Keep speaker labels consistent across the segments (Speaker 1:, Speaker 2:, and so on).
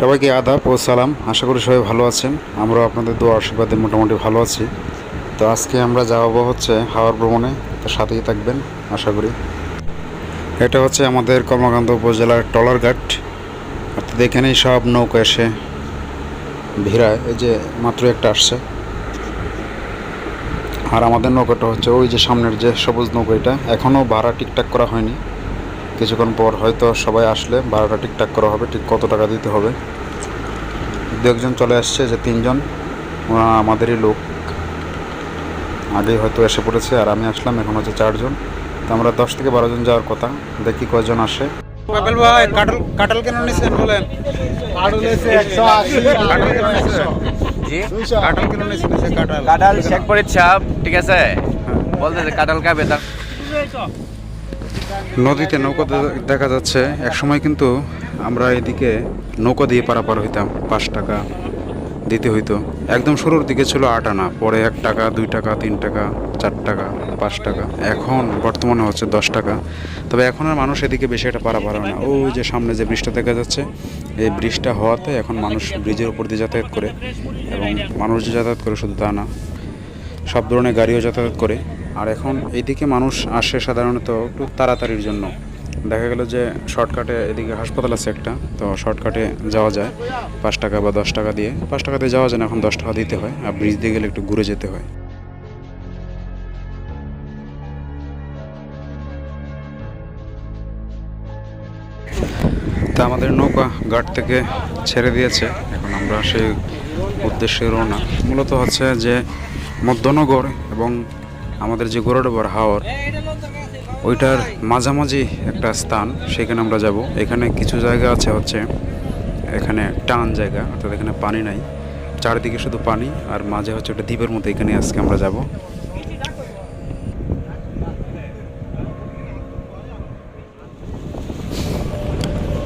Speaker 1: সবাইকে আদাব ও সালাম। আশা করি সবাই ভালো আছেন। আমরাও আপনাদের দোয়া আশীর্বাদে মোটামুটি ভালো আছি। তো আজকে আমরা যাওয়াবো হচ্ছে হাওয়ার ভ্রমণে। তো সাথেই থাকবেন, আশা করি। এটা হচ্ছে আমাদের কর্মকান্ত উপজেলার টলার ঘাট অর্থাৎ এখানেই সব নৌকা এসে ভিড়ায়। এই যে মাত্র একটা আসছে। আর আমাদের নৌকাটা হচ্ছে ওই যে সামনের যে সবুজ নৌকা এটা এখনও ভাড়া ঠিকঠাক করা হয়নি। কিছুক্ষণ পর হয়তো সবাই আসলে ভাড়াটা ঠিকঠাক করা হবে ঠিক কত টাকা দিতে হবে। দু একজন চলে আসছে যে তিনজন ওরা আমাদেরই লোক। আগেই হয়তো এসে পড়েছে আর আমি আসলাম এখন হচ্ছে চারজন। তো আমরা দশ থেকে বারো জন যাওয়ার কথা দেখি কয়জন আসে। পাবেল ভাই কাটল কাটল কেন নিছেন বলেন? কাটল কেন নিছেন?
Speaker 2: জি?
Speaker 1: কাটল কেন নিছেন সে কাটল
Speaker 2: কাঁঠাল? শেখ ফরিদ সাহেব ঠিক আছে? বলতেছে কাঁঠাল খাবে তা।
Speaker 1: নদীতে নৌকা দেখা যাচ্ছে। একসময় কিন্তু আমরা এদিকে নৌকা দিয়ে পারাপার হইতাম, পাঁচ টাকা দিতে হইতো। একদম শুরুর দিকে ছিল আট আনা, পরে এক টাকা, দুই টাকা, তিন টাকা, চার টাকা, পাঁচ টাকা। এখন বর্তমানে হচ্ছে দশ টাকা। তবে এখন আর মানুষ এদিকে বেশি একটা পারাপার হয় না। ওই যে সামনে যে ব্রিজটা দেখা যাচ্ছে, এই ব্রিজটা হওয়াতে এখন মানুষ ব্রিজের উপর দিয়ে যাতায়াত করে এবং মানুষ যে যাতায়াত করে শুধু তা না, সব ধরনের গাড়িও যাতায়াত করে। আর এখন এইদিকে মানুষ আসে সাধারণত একটু তাড়াতাড়ির জন্য। দেখা গেল যে শর্টকাটে এদিকে হাসপাতাল আছে একটা, তো শর্টকাটে যাওয়া যায় পাঁচ টাকা বা দশ টাকা দিয়ে। পাঁচ টাকা দিয়ে যাওয়া যায় না, এখন দশ টাকা দিতে হয়, আর ব্রিজ দিয়ে গেলে একটু ঘুরে যেতে হয়। তা আমাদের নৌকা ঘাট থেকে ছেড়ে দিয়েছে, এখন আমরা সেই উদ্দেশ্যে রওনা। মূলত হচ্ছে যে মধ্যনগর এবং আমাদের যে গোরডোবর হাওর, ওইটার মাঝামাঝি একটা স্থান, সেখানে আমরা যাব। এখানে কিছু জায়গা আছে হচ্ছে, এখানে টান জায়গা, অর্থাৎ এখানে পানি নাই। চারিদিকে শুধু পানি, আর মাঝে হচ্ছে একটা দ্বীপের মতো এখানে আজকে আমরা যাব।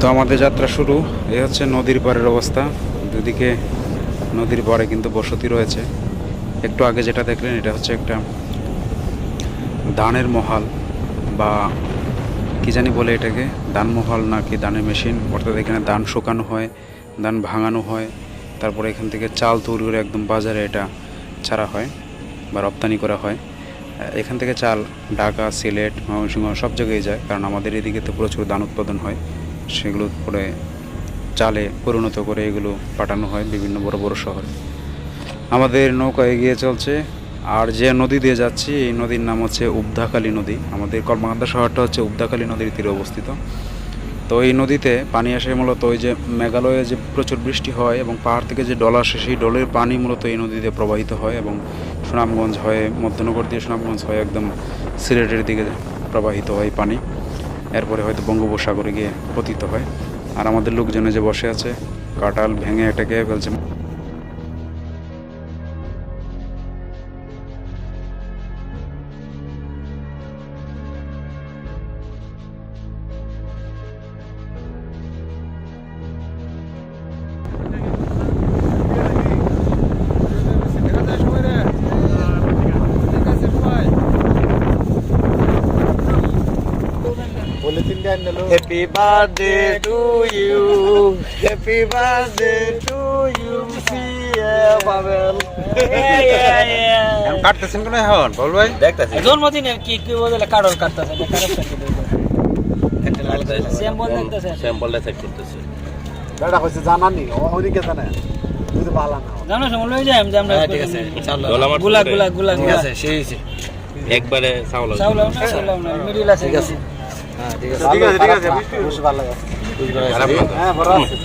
Speaker 1: তো আমাদের যাত্রা শুরু। এ হচ্ছে নদীর পাড়ের অবস্থা। দুদিকে নদীর পাড়ে কিন্তু বসতি রয়েছে। একটু আগে যেটা দেখলেন, এটা হচ্ছে একটা ধানের মহাল বা কি জানি বলে এটাকে ধান মহাল না কি ধানের মেশিন, অর্থাৎ এখানে ধান শুকানো হয় ধান ভাঙানো হয়, তারপরে এখান থেকে চাল তৈরি করে একদম বাজারে এটা ছাড়া হয় বা রপ্তানি করা হয়। এখান থেকে চাল, ঢাকা, সিলেট, ময়মনসিংহ সব জায়গায় যায়, কারণ আমাদের এদিকে তো প্রচুর ধান উৎপাদন হয়। সেগুলো পরে চালে পরিণত করে এগুলো পাঠানো হয় বিভিন্ন বড় বড় শহরে। আমাদের নৌকা এগিয়ে চলছে আর যে নদী দিয়ে যাচ্ছি, এই নদীর নাম হচ্ছে উবধাখালী নদী। আমাদের কর্মকান্দা শহরটা হচ্ছে উবধাখালী নদীর তীরে অবস্থিত। তো এই নদীতে পানি আসে মূলত ওই যে মেঘালয়ে যে প্রচুর বৃষ্টি হয় এবং পাহাড় থেকে যে ডল আসে, সেই ডলের পানি মূলত এই নদীতে প্রবাহিত হয় এবং সুনামগঞ্জ হয়ে, মধ্যনগর দিয়ে সুনামগঞ্জ হয়ে একদম সিলেটের দিকে প্রবাহিত হয় পানি। এরপরে হয়তো বঙ্গোপসাগরে গিয়ে পতিত হয়। আর আমাদের লোকজনে যে বসে আছে কাটাল ভেঙে এটাকে ফেলছে।
Speaker 2: Happy birthday to you happy birthday to you Pavel
Speaker 1: কাটতেছেন কেন এখন বল ভাই
Speaker 2: দেখতাছি
Speaker 3: জন্মদিনে কি কি বলে কারোর কাটতেছে সেম বল দেখতেছে
Speaker 2: স্যাম্পলটা চেক করতেছি।
Speaker 4: বেটা কইছে জানা নি ওদিকে জানে? যদি ভালো না।
Speaker 3: জানো সময় লই যাই যে আমরা
Speaker 2: হ্যাঁ ঠিক আছে। ডলা
Speaker 3: গুলা গুলা গুলা
Speaker 2: ঠিক আছে সেই একবারে চাউল
Speaker 3: চাউল না চাউল মিডিল আছে। ঠিক আছে।
Speaker 2: হ্যাঁ ঠিক আছে
Speaker 4: ঠিক আছে ঠিক ভালো লাগে
Speaker 2: খারাপ না তো?
Speaker 4: হ্যাঁ বড় আছে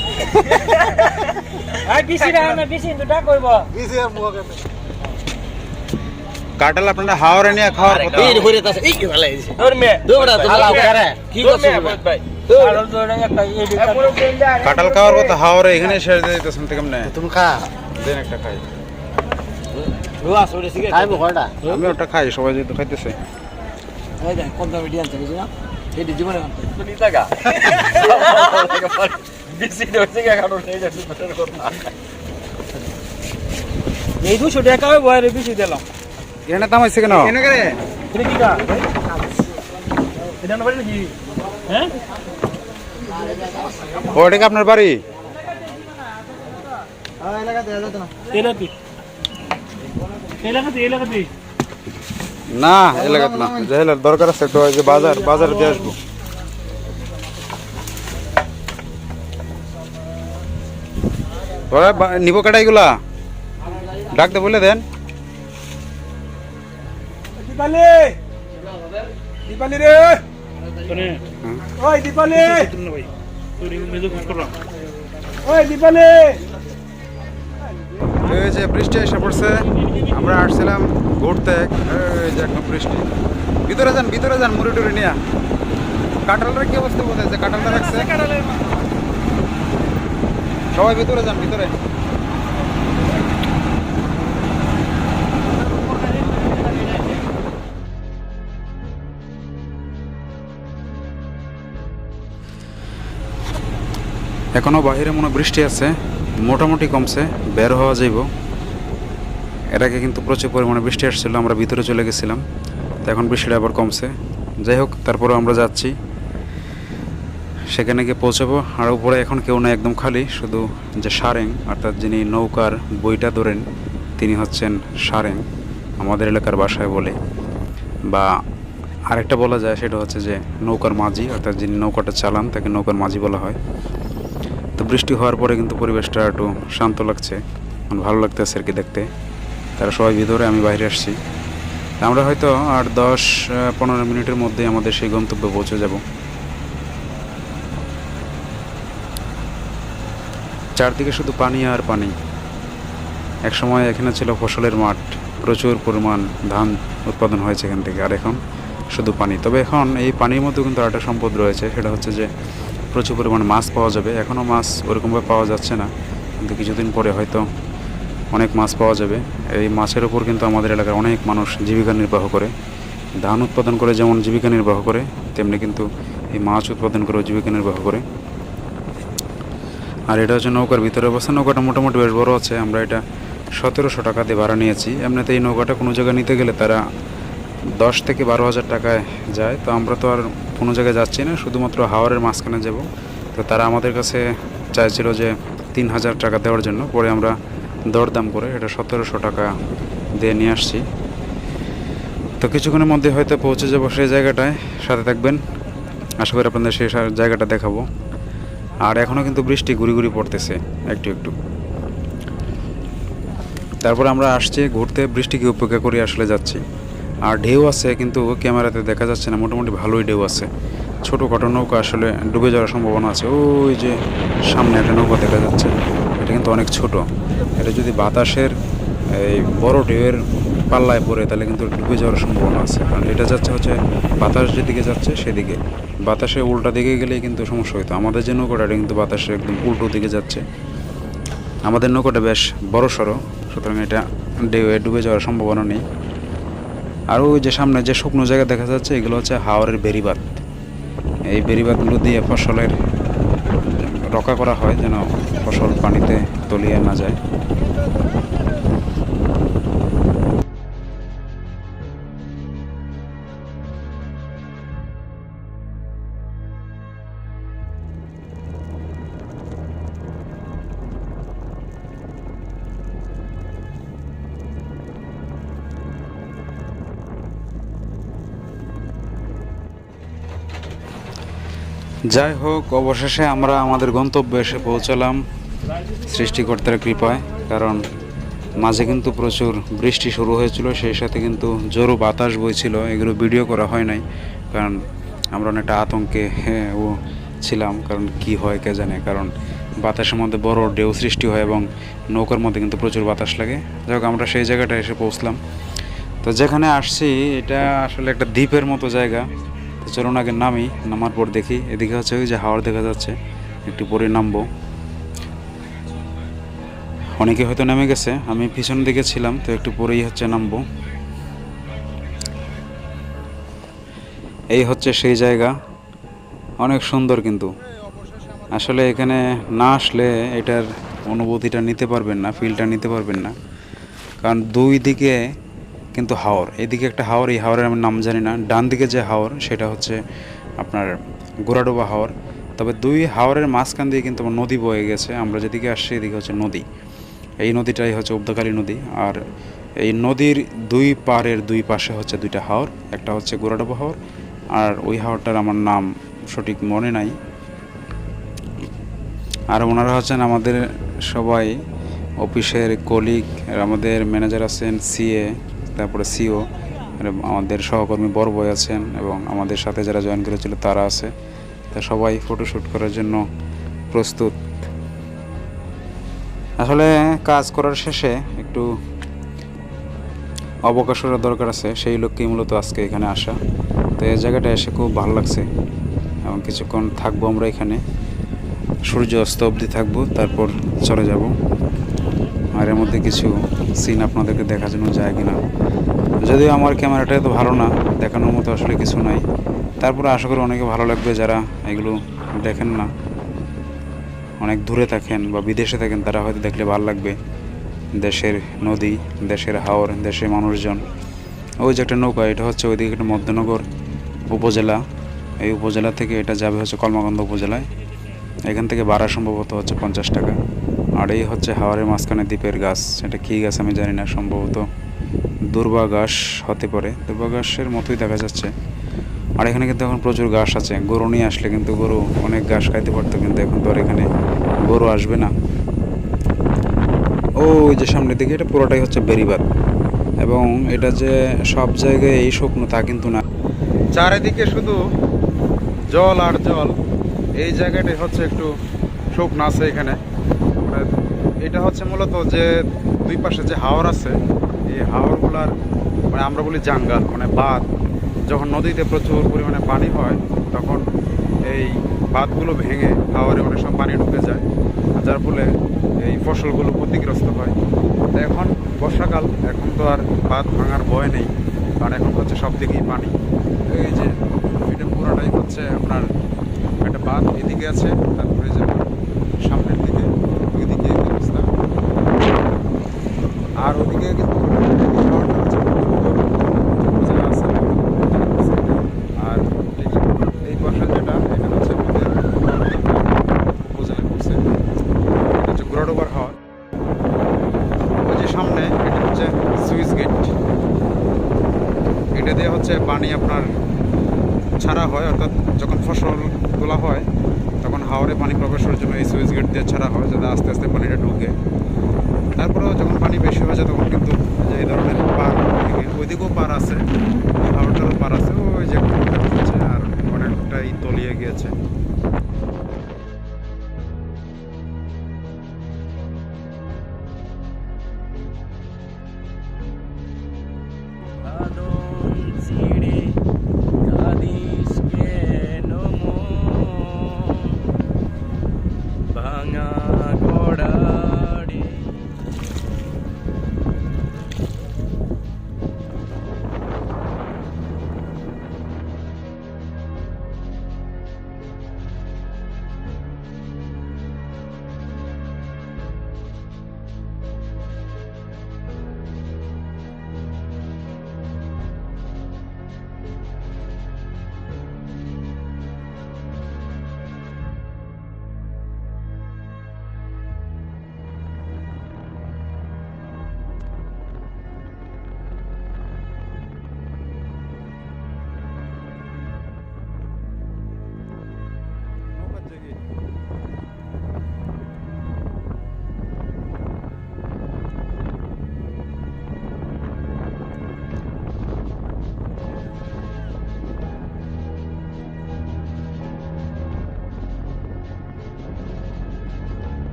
Speaker 3: আই বিসি না না বিসি তো ডাক কইব
Speaker 4: বিজি মুখে
Speaker 1: কাটাল আপনারা হাওড়ে নিয়ে খাওয়ার কথা
Speaker 2: এই ঘুরে তাছে এই কি ভালো হইছে তোর মে দৌড়া তো করে কি করছ ভাই
Speaker 3: আর ধরে একটা এডি
Speaker 1: কাটাল খাওয়ার কথা হাওড়ে এখানে শেষ দিয়ে দিতেছেন তো কেমনে?
Speaker 4: তুমি খা।
Speaker 1: দেন একটা খাই।
Speaker 4: খাইবো কয়টা?
Speaker 1: আমি ওটা খাই সবাই যেহেতু খাইতেছে।
Speaker 3: কোন দামে ডিয়ান না এডি জীবনে
Speaker 2: নি টাকা বেশি দইছে কা কারণ এই যে কথা
Speaker 3: এই 200 টাকা হবে বয়রে বেশি দিলাম
Speaker 1: এখানে দামাইছে কেন
Speaker 3: এটা কি কা এটা না বাড়ি কি হ্যাঁ
Speaker 1: ও এটা কি আপনার বাড়ি না এলাকাত না। জাহেলার দরকার আছে একটু ওই যে বাজার বাজারে দিয়ে আসব। ওরা নিবো ডাকতে বলে দেন।
Speaker 4: দীপালি! দীপালি রে! ওই দীপালি! ওই দীপালি!
Speaker 1: এই বৃষ্টি এসে পড়ছে আমরা আসছিলাম ঘুরতে এই যে বৃষ্টি। ভিতরে যান ভিতরে যান মুড়ি টুড়ি নিয়ে। কাঁঠালটার কি অবস্থা বোঝা যে কাঁঠালটা রাখছে? সবাই ভিতরে যান ভিতরে। এখনও বাইরে মনে বৃষ্টি আছে। মোটামুটি কমছে বের হওয়া যাইব। এর আগে কিন্তু প্রচুর পরিমাণে বৃষ্টি আসছিল, আমরা ভিতরে চলে গেছিলাম, তো এখন বৃষ্টিটা আবার কমছে। যাই হোক, তারপরেও আমরা যাচ্ছি। সেখানে গিয়ে পৌঁছাবো, আর উপরে এখন কেউ না একদম খালি, শুধু যে সারেং, অর্থাৎ যিনি নৌকার বইটা ধরেন, তিনি হচ্ছেন সারেং, আমাদের এলাকার বাসায় বলে। বা আরেকটা বলা যায়, সেটা হচ্ছে যে নৌকার মাঝি, অর্থাৎ যিনি নৌকাটা চালান, তাকে নৌকার মাঝি বলা হয়। তো বৃষ্টি হওয়ার পরে কিন্তু পরিবেশটা একটু শান্ত লাগছে, ভালো লাগতেছে আর কি দেখতে। তারা সবাই ভিতরে, আমি বাইরে আসছি। আমরা হয়তো আর দশ পনেরো মিনিটের মধ্যে আমাদের সেই গন্তব্যে পৌঁছে যাব। চারদিকে শুধু পানি আর পানি। একসময় এখানে ছিল ফসলের মাঠ। প্রচুর পরিমাণ ধান উৎপাদন হয়েছে এখান থেকে, আর এখন শুধু পানি। তবে এখন এই পানির মধ্যে কিন্তু আরেকটা সম্পদ রয়েছে, সেটা হচ্ছে যে প্রচুর পরিমাণ মাছ পাওয়া যাবে। এখনও মাছ ওরকমভাবে পাওয়া যাচ্ছে না। কিন্তু কিছুদিন পরে হয়তো অনেক মাছ পাওয়া যাবে। এই মাছের উপর কিন্তু আমাদের এলাকার অনেক মানুষ জীবিকা নির্বাহ করে। ধান উৎপাদন করে যেমন জীবিকা নির্বাহ করে, তেমনি কিন্তু এই মাছ উৎপাদন করেও জীবিকা নির্বাহ করে। আর এটা হচ্ছে নৌকার ভিতরে অবস্থা। নৌকাটা মোটামুটি বেশ বড় আছে। আমরা এটা সতেরোশো টাকা দিয়ে ভাড়া নিয়েছি। এমনিতে এই নৌকাটা কোনো জায়গায় নিতে গেলে তারা দশ থেকে বারো হাজার টাকায় যায়। তো আমরা তো আর কোনো জায়গায় যাচ্ছি না। শুধুমাত্র হাওয়ারের মাঝখানে যাব। তো তারা আমাদের কাছে চাইছিল যে তিন হাজার টাকা দেওয়ার জন্য। পরে আমরা দরদাম করে, এটা সতেরোশো টাকা দিয়ে নিয়ে আসছি। তো কিছুক্ষণের মধ্যে হয়তো পৌঁছে যাব সেই জায়গাটায়, সাথে থাকবেন। আশা করি আপনাদের সেই জায়গাটা দেখাবো। আর এখনও কিন্তু বৃষ্টি গুড়ি গুড়ি পড়তেছে, একটু একটু। তারপর আমরা আসছি, ঘুরতে, বৃষ্টিকে উপেক্ষা করে আসলে যাচ্ছি। আর ঢেউ আছে, কিন্তু ক্যামেরাতে দেখা যাচ্ছে না, মোটামুটি ভালোই ঢেউ আছে। ছোটোখাটো নৌকা আসলে ডুবে যাওয়ার সম্ভাবনা আছে। ওই যে সামনে একটা নৌকা দেখা যাচ্ছে, এটা কিন্তু অনেক ছোট। এটা যদি বাতাসের, এই বড় ঢেউয়ের পাল্লায় পড়ে, তাহলে কিন্তু ডুবে যাওয়ার সম্ভাবনা আছে। কারণ এটা যাচ্ছে হচ্ছে বাতাস যেদিকে যাচ্ছে সেদিকে। বাতাসে উল্টা দিকে গেলেই কিন্তু সমস্যা হতো আমাদের যে নৌকাটা, এটা কিন্তু বাতাসে একদম উল্টো দিকে যাচ্ছে। আমাদের নৌকাটা বেশ বড় সড়ো, সুতরাং এটা ঢেউয়ে ডুবে যাওয়ার সম্ভাবনা নেই। আর ওই যে সামনে যে শুকনো জায়গা দেখা যাচ্ছে, এগুলো হচ্ছে হাওরের বেরিবাদ এই বেরিবাদগুলো দিয়ে ফসলের রক্ষা করা হয় যেন ফসল পানিতে তলিয়ে না যায়। যাই হোক অবশেষে আমরা আমাদের গন্তব্যে এসে পৌঁছালাম সৃষ্টিকর্তার কৃপায় কারণ মাঝে কিন্তু প্রচুর বৃষ্টি শুরু হয়েছিল সেই সাথে কিন্তু জোরো বাতাস বইছিল এগুলো ভিডিও করা হয় নাই কারণ আমরা অনেকটা আতঙ্কে হ্যাঁ, ও ছিলাম কারণ কি হয় কে জানে কারণ বাতাসের মধ্যে বড় ঢেউ সৃষ্টি হয় এবং নৌকার মধ্যে কিন্তু প্রচুর বাতাস লাগে। যাই হোক আমরা সেই জায়গাটায় এসে পৌঁছলাম। তো যেখানে আসছি এটা আসলে একটা দ্বীপের মতো জায়গা। তো চলুন আগে নামি, নামার পর দেখি। এদিকে হচ্ছে যে হাওড় দেখা যাচ্ছে, একটু পরে নামবো। অনেকে হয়তো নেমে গেছে, আমি পিছন দিকে ছিলাম, তো একটু পরেই হচ্ছে নামবো। এই হচ্ছে সেই জায়গা, অনেক সুন্দর কিন্তু। আসলে এখানে না আসলে এটার অনুভূতিটা নিতে পারবেন না ফিলটা নিতে পারবেন না। কারণ দুই দিকে কিন্তু হাওর, এদিকে একটা হাওর, এই হাওরের আমি নাম জানি না। ডান দিকে যে হাওর, সেটা হচ্ছে আপনার গোড়াডোবা হাওর। তবে দুই হাওরের মাঝখান দিয়ে কিন্তু আমার নদী বয়ে গেছে। আমরা যেদিকে আসছি, এদিকে হচ্ছে নদী। এই নদীটাই হচ্ছে উব্দকালী নদী। আর এই নদীর দুই পারের দুই পাশে হচ্ছে দুইটা হাওর, একটা হচ্ছে গোরাডাবো হাওর। আর ওই হাওরটার আমার নাম সঠিক মনে নাই। আর ওনারা হচ্ছেন আমাদের সবাই অফিসের কলিগ আমাদের ম্যানেজার আছেন সিএ তারপরে সিও আমাদের সহকর্মী বড়বই আছেন এবং আমাদের সাথে যারা জয়েন করেছিল তারা আছে। তা সবাই ফটোশ্যুট করার জন্য প্রস্তুত। আসলে কাজ করার শেষে একটু অবকাশের দরকার আছে, সেই লক্ষ্যেই মূলত আজকে এখানে আসা। তো এই জায়গাটা এসে খুব ভালো লাগছে এবং কিছুক্ষণ থাকব আমরা এখানে। সূর্য অস্ত অবধি থাকব, তারপর চলে যাব। আর এর মধ্যে কিছু সিন আপনাদেরকে দেখার জন্য যায় কিনা। যদিও আমার ক্যামেরাটা এত ভালো না, দেখানোর মতো আসলে কিছু নাই। তারপরে আশা করি অনেকে ভালো লাগবে যারা এগুলো দেখেন না। অনেক দূরে থাকেন বা বিদেশে থাকেন, তারা হয়তো দেখলে ভালো লাগবে। দেশের নদী, দেশের হাওর, দেশের মানুষজন। ওই যে একটা নৌকা, এটা হচ্ছে ওইদিকে একটা মধ্যনগর উপজেলা। এই উপজেলা থেকে এটা যাবে হচ্ছে কলমাকান্দ উপজেলায়। এখান থেকে ভাড়া সম্ভবত হচ্ছে পঞ্চাশ টাকা। আর এই হচ্ছে হাওয়ারের মাঝখানে দ্বীপের গাছ। এটা কী গাছ আমি জানি না, সম্ভবত দুর্বা ঘাস হতে পারে। দুর্বা ঘাসের মতোই দেখা যাচ্ছে। আর এখানে কিন্তু এখন প্রচুর ঘাস আছে। গরু নিয়ে আসলে কিন্তু গরু অনেক ঘাস খাইতে পারতো, কিন্তু এখন তো আর এখানে গরু আসবে না। ও ওই যে সামনের দিকে, এটা পুরোটাই হচ্ছে বেরিবাদ এবং এটা যে সব জায়গায় এই শুকনো তা কিন্তু না। চারিদিকে শুধু জল আর জল। এই জায়গাটাই হচ্ছে একটু শুকনো আছে এখানে। এটা হচ্ছে মূলত যে দুই পাশে যে হাওর আছে, এই হাওরগুলার মানে আমরা বলি জাঙ্গাল মানে বাঁধ। যখন নদীতে প্রচুর পরিমাণে পানি হয়, তখন এই বাঁধগুলো ভেঙে হাওরে অনেক সময় পানি ঢুকে যায় যার ফলে এই ফসলগুলো ক্ষতিগ্রস্ত হয়। তো এখন বর্ষাকাল, এখন তো আর বাঁধ ভাঙার ভয় নেই, কারণ এখন হচ্ছে সব দিকেই পানি। এই যে এটা পুরোটাই হচ্ছে আপনার একটা বাঁধ এদিকে আছে, তারপরে যে সামনের দিকে।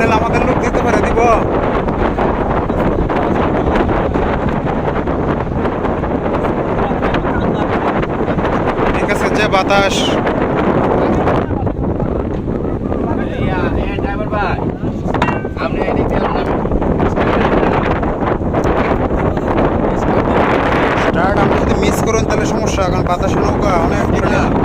Speaker 1: হ্যান্ডেল আমাদের লোক দিতে পারে, দিব। ঠিক আছে, যে বাতাস। স্টার্ট আপনি যদি মিস করেন তাহলে সমস্যা, কারণ বাতাসে নৌকা অনেক দূরে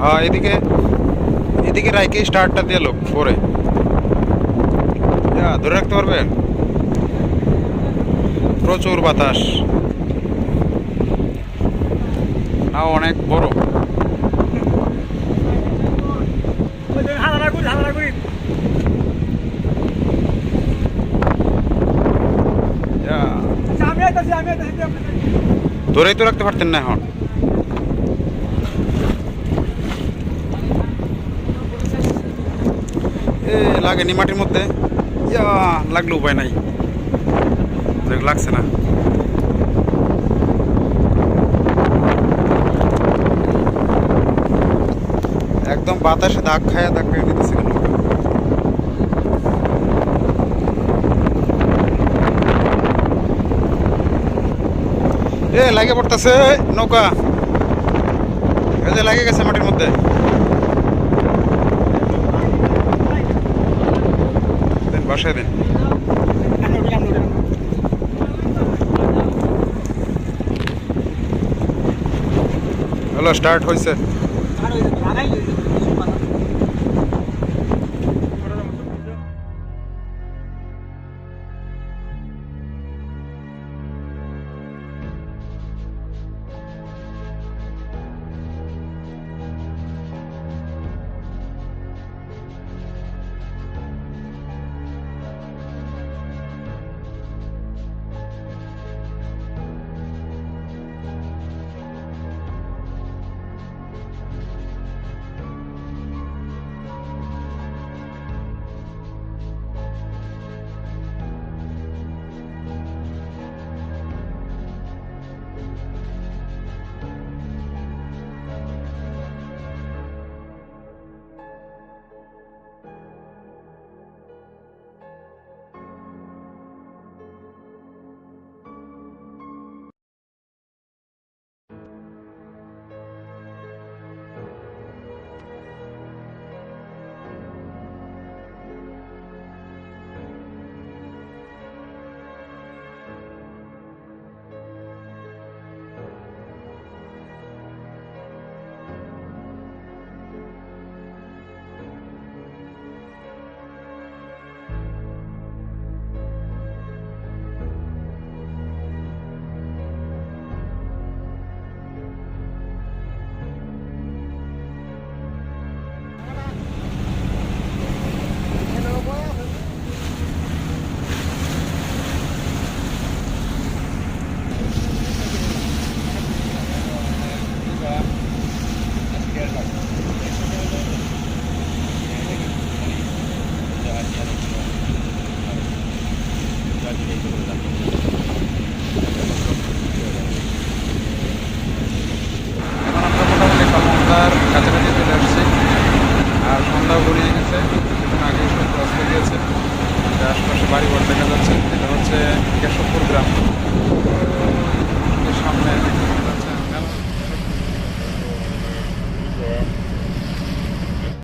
Speaker 1: হ্যাঁ এদিকে এদিকে রাইকে স্টার্টটা দিয়ে লোক পরে। ধরে রাখতে পারবেন? প্রচুর বাতাস। নাও অনেক বড়। ধরেই তো রাখতে পারতেন না এখন। এ, লাগেনি মাটির মধ্যে। ইয়া, লাগলে উপায় নাই। লাগছে না। একদম বাতাসে দাগ খায়া দাগ খাইয়া দিতেছে কেন এ, লাগে পড়তেছে, নৌকা। এই লাগে গেছে মাটির মধ্যে। বাসায় দেন। হ্যালো স্টার্ট হয়েছে